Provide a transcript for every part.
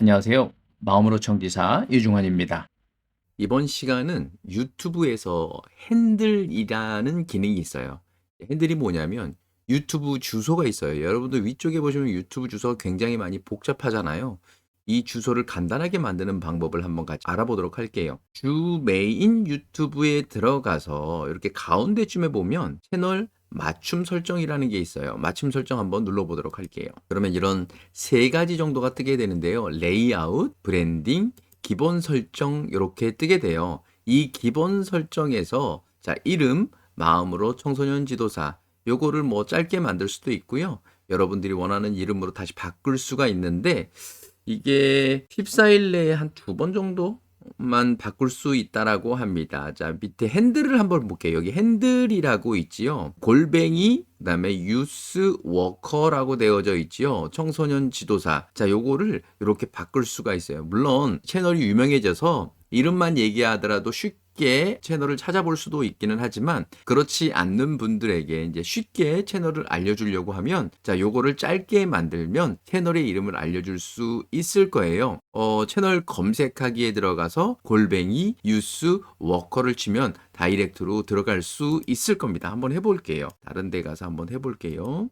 안녕하세요. 마음으로 청지사 유중환입니다. 이번 시간은 유튜브에서 핸들이라는 기능이 있어요. 핸들이 뭐냐면 유튜브 주소가 있어요. 여러분들 위쪽에 보시면 유튜브 주소가 굉장히 많이 복잡하잖아요. 이 주소를 간단하게 만드는 방법을 한번 같이 알아보도록 할게요. 주 메인 유튜브에 들어가서 이렇게 가운데쯤에 보면 채널 맞춤 설정이라는 게 있어요. 맞춤 설정 한번 눌러보도록 할게요. 그러면 이런 세 가지 정도가 뜨게 되는데요. 레이아웃, 브랜딩, 기본 설정 이렇게 뜨게 돼요. 이 기본 설정에서 자 이름, 마음으로 청소년 지도사 요거를 뭐 짧게 만들 수도 있고요. 여러분들이 원하는 이름으로 다시 바꿀 수가 있는데 이게 14일 내에 한 두 번 정도 만 바꿀 수 있다라고 합니다. 자, 밑에 핸들을 한번 볼게요. 여기 핸들이라고 있지요. 골뱅이 그다음에 유스 워커라고 되어져 있지요. 청소년 지도사. 자, 요거를 이렇게 바꿀 수가 있어요. 물론 채널이 유명해져서 이름만 얘기하더라도 쉽게 채널을 찾아볼 수도 있기는 하지만 그렇지 않는 분들에게 이제 쉽게 채널을 알려주려고 하면 자 요거를 짧게 만들면 채널의 이름을 알려줄 수 있을 거예요. 어, 채널 검색하기에 들어가서 골뱅이 유스 워커를 치면 다이렉트로 들어갈 수 있을 겁니다. 한번 해볼게요. 다른 데 가서 한번 해볼게요.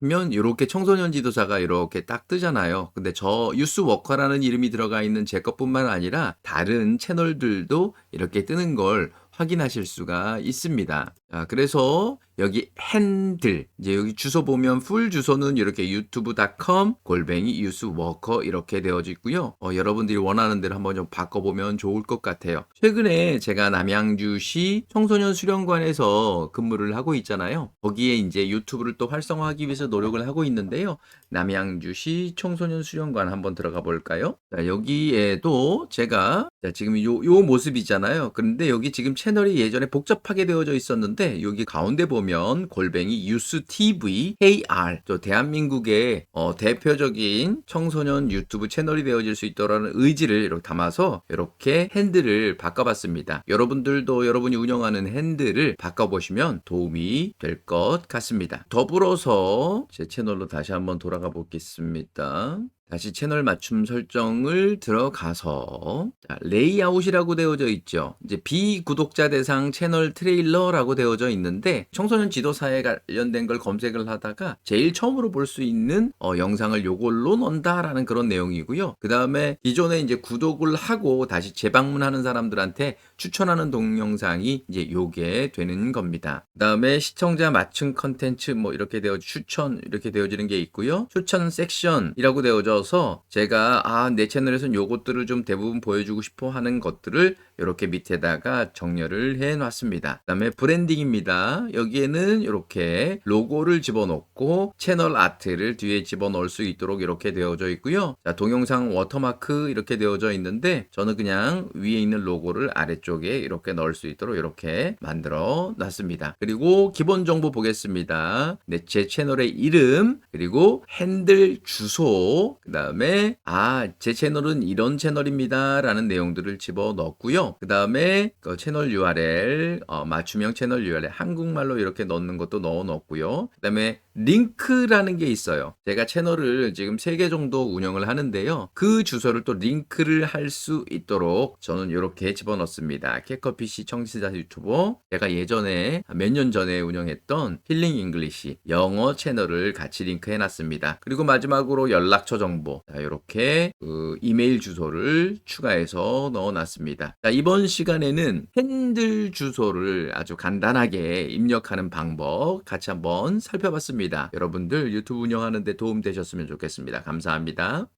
면 이렇게 청소년 지도사가 이렇게 딱 뜨잖아요. 근데 저 유스 워커라는 이름이 들어가 있는 제 것뿐만 아니라 다른 채널들도 이렇게 뜨는 걸 확인하실 수가 있습니다. 자, 그래서 여기 핸들 이제 여기 주소 보면 풀 주소는 이렇게 유튜브.com 골뱅이 유스워커 이렇게 되어져 있고요. 어, 여러분들이 원하는 대로 한번 좀 바꿔보면 좋을 것 같아요. 최근에 제가 남양주시 청소년 수련관에서 근무를 하고 있잖아요. 거기에 이제 유튜브를 또 활성화하기 위해서 노력을 하고 있는데요. 남양주시 청소년 수련관 한번 들어가 볼까요? 자, 여기에도 제가 자, 지금 요, 요 모습이잖아요. 그런데 여기 지금 채널이 예전에 복잡하게 되어져 있었는데 여기 가운데 보면 골뱅이 유스 TV AR 저 대한민국의 어, 대표적인 청소년 유튜브 채널이 되어질 수 있도라는 의지를 이렇게 담아서 이렇게 핸들을 바꿔봤습니다. 여러분들도 여러분이 운영하는 핸들을 바꿔보시면 도움이 될 것 같습니다. 더불어서 제 채널로 다시 한번 돌아가 보겠습니다. 다시 채널 맞춤 설정을 들어가서 자, 레이아웃이라고 되어져 있죠. 이제 비구독자 대상 채널 트레일러라고 되어져 있는데 청소년 지도사에 관련된 걸 검색을 하다가 제일 처음으로 볼 수 있는 어, 영상을 요걸로 넣는다라는 그런 내용이고요. 그 다음에 기존에 이제 구독을 하고 다시 재방문하는 사람들한테 추천하는 동영상이 이제 요게 되는 겁니다. 그 다음에 시청자 맞춤 컨텐츠 뭐 이렇게 되어 추천 이렇게 되어지는 게 있고요. 추천 섹션이라고 되어져 서 제가 아 내 채널에서는 요것들을 좀 대부분 보여주고 싶어 하는 것들을 이렇게 밑에다가 정렬을 해 놨습니다. 그 다음에 브랜딩입니다. 여기에는 이렇게 로고를 집어넣고 채널 아트를 뒤에 집어넣을 수 있도록 이렇게 되어져 있고요. 자, 동영상 워터마크 이렇게 되어져 있는데 저는 그냥 위에 있는 로고를 아래쪽에 이렇게 넣을 수 있도록 이렇게 만들어 놨습니다. 그리고 기본 정보 보겠습니다. 네, 제 채널의 이름 그리고 핸들 주소 그 다음에 아 제 채널은 이런 채널입니다 라는 내용들을 집어 넣었고요. 그 다음에 그 채널 URL 어, 맞춤형 채널 URL 한국말로 이렇게 넣는 것도 넣어 넣었고요. 그 다음에 링크라는 게 있어요. 제가 채널을 지금 3개 정도 운영을 하는데요. 그 주소를 또 링크를 할 수 있도록 저는 이렇게 집어넣습니다. 캐커피시 청취자 유튜버 제가 예전에 몇 년 전에 운영했던 힐링 잉글리시 영어 채널을 같이 링크해 놨습니다. 그리고 마지막으로 연락처 정보 자, 이렇게 그 이메일 주소를 추가해서 넣어 놨습니다. 자, 이번 시간에는 핸들 주소를 아주 간단하게 입력하는 방법 같이 한번 살펴봤 습니다. 여러분들 유튜브 운영하는 데 도움 되셨으면 좋겠습니다. 감사합니다.